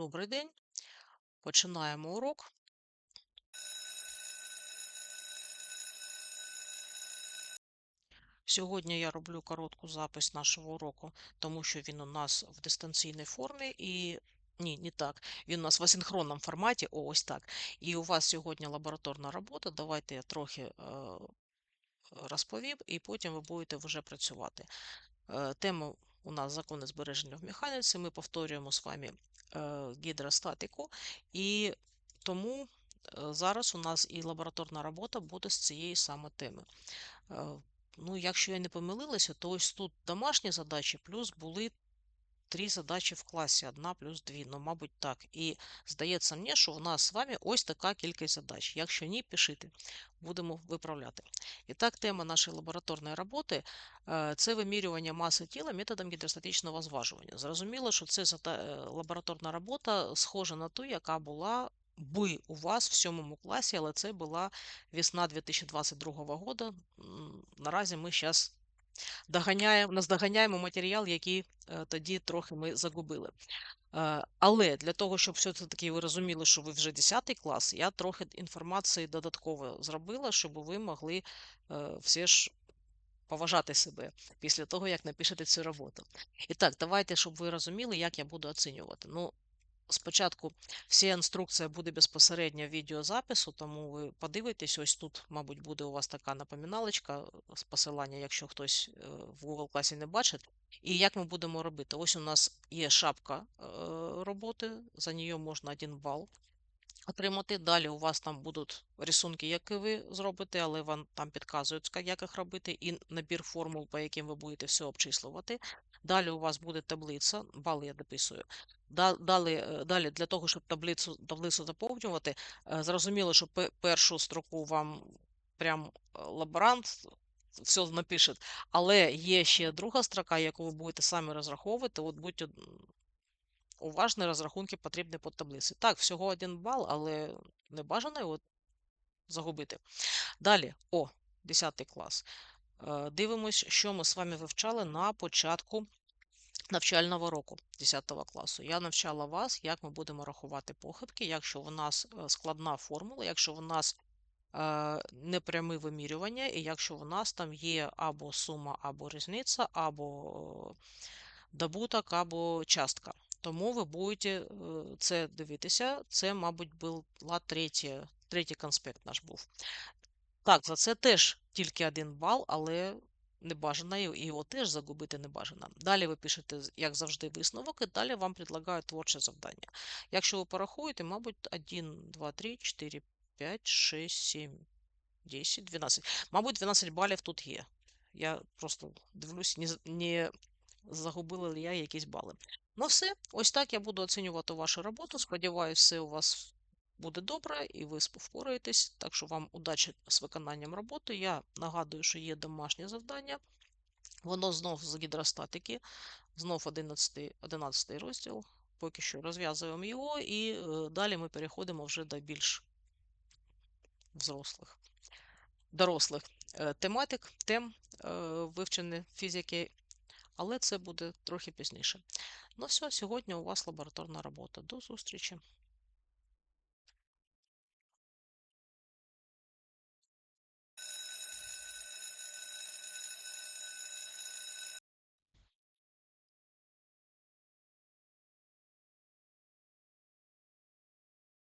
Добрий день. Починаємо урок. Сьогодні я роблю коротку запис нашого уроку, тому що він у нас в дистанційній формі і. Ні, не так. Він у нас в асинхронному форматі, о, ось так. І у вас сьогодні лабораторна робота. Давайте я трохи е, розповім, і потім ви будете вже працювати. Е, тема у нас закони збереження в механіці. Ми повторюємо з вами е, гідростатику, і тому е, зараз у нас і лабораторна робота буде з цієї саме теми. Е, Ну, якщо я не помилилася, то ось тут домашні задачі, плюс були три задачі в класі, одна плюс дві. Ну, мабуть, так. І здається мені, що у нас з вами ось така кількість задач. Якщо ні, пишіть, будемо виправляти. І так, тема нашої лабораторної роботи е, це вимірювання маси тіла методом гідростатичного зважування. Зрозуміло, що це е, лабораторна робота схожа на ту, яка була би у вас в сьомому класі, але це була весна 2022 года. Наразі ми зараз доганяємо, наздоганяємо матеріал, який е, тоді трохи ми загубили. Е, але для того, щоб все-таки ви розуміли, що ви вже 10 клас, я трохи інформації додатково зробила, щоб ви могли е, все ж поважати себе після того, як напишете цю роботу. І так, давайте, щоб ви розуміли, як я буду оцінювати. Ну, Спочатку вся інструкція буде безпосередньо відеозапису, тому ви подивитесь, ось тут, мабуть, буде у вас така напоміналочка з посилання, якщо хтось е, в Google класі не бачить. І як ми будемо робити? Ось у нас є шапка е, роботи, за нею можна один бал отримати. Далі у вас там будуть рисунки, які ви зробите, але вам там підказують, як їх робити, і набір формул, по яким ви будете все обчислювати. Далі у вас буде таблиця, бали я дописую. Далі, е, далі для того, щоб таблицю таблицю заповнювати, е, зрозуміло, що першу строку вам прям е, лаборант все напише, але є ще друга строка, яку ви будете самі розраховувати. От будьте уважні розрахунки потрібні по таблиці. Так, всього один бал, але не бажано його загубити. Далі, о, 10 клас. Дивимось, що ми з вами вивчали на початку навчального року 10 класу. Я навчала вас, як ми будемо рахувати похибки, якщо у нас е, складна формула, якщо у нас е, непряме вимірювання, і якщо у нас там є або сума, або різниця, або добуток, або частка. Тому ви будете е, це дивитися. Це, мабуть, була третя, третій конспект наш був. Так, за це теж тільки один бал, але не бажано, його теж загубити не бажано. Далі ви пишете, як завжди, висновок, і далі вам предлагають творче завдання. Якщо ви порахуєте, мабуть, 1, 2, 3, 4, 5, 6, 7, 10, 12. Мабуть, 12 балів тут є. Я просто дивлюсь, не, не загубила ли я якісь бали. Ну, все, ось так я буду оцінювати вашу роботу. Сподіваюся, все у вас буде добре і ви впораєтесь. Так що вам удачі з виконанням роботи. Я нагадую, що є домашнє завдання. Воно знов з гідростатики, знов 11 11 розділ. Поки що розв'язуємо його, і е, далі ми переходимо вже до більш взрослих, дорослих е, тематик, тем е, вивчення фізики, але це буде трохи пізніше. Ну все, сьогодні у вас лабораторна робота. До зустрічі!